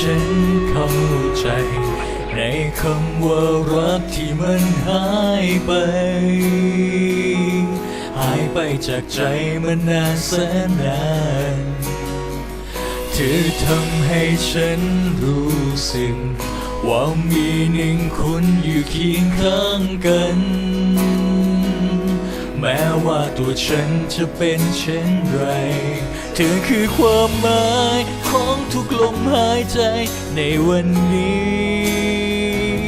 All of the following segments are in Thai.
ฉันเข้าใจ ในคำว่ารักที่มันหายไป หายไปจากใจมันนานแสนนานเธอทำให้ฉันรู้สึกว่ามีหนึ่งคนอยู่เคียงข้างกัน ว่าฉันจะเป็นเช่นไร เธอคือความหมายของทุกลมหายใจในวันนี้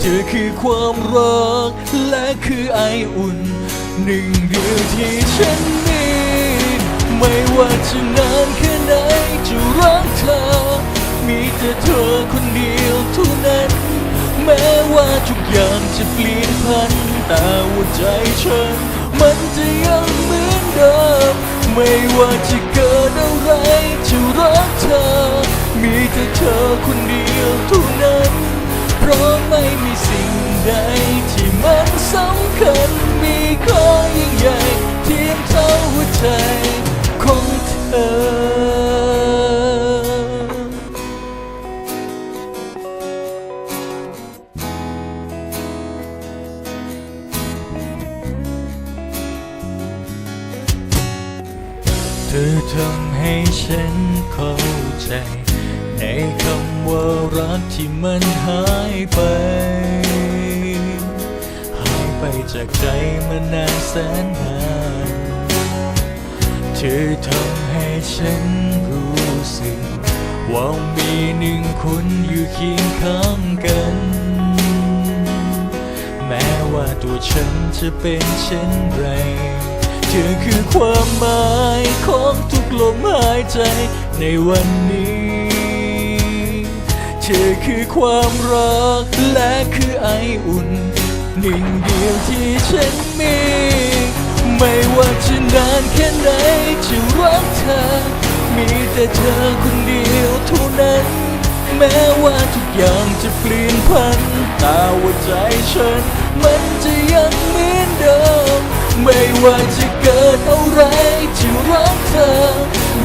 เธอคือความรักและคือไออุ่น หนึ่งเดียวที่ฉันมี ไม่ว่าจะนานแค่ไหนจะรักเธอ มีแต่เธอคนเดียวเท่านั้น แม้ว่าทุกอย่างจะเปลี่ยนพันแต่หัวใจฉัน มันจะยังเหมือนเดิม ไม่ว่าจะเกิดอะไรจะรักเธอ มีแต่เธอคนเดียวเท่านั้น เพราะไม่มีสิ่งใดที่มันสำคัญ ธอทำให้ฉันเข้าใจ ในคำว่ารักที่มันหายไป หายไปจากใจมานานแสนนานเธอทำให้ฉันรู้สึก ว่ามีหนึ่งคนอยู่เคียงข้างกัน แม้ว่าตัวฉันจะเป็นเช่นไร เธอคือความหมาย ลมหายใจในวันนี้เธอคือความรักและคือไออุ่น หนึ่งเดียวที่ฉันมี ไม่ว่าจะนานแค่ไหนจะรักเธอ มีแต่เธอคนเดียวเท่านั้น แม้ว่าทุกอย่างจะเปลี่ยนพันแต่ว่าใจฉัน มันจะยังเหมือนเดิม ไม่ว่าจะเกิดอะไรจะรักเธอ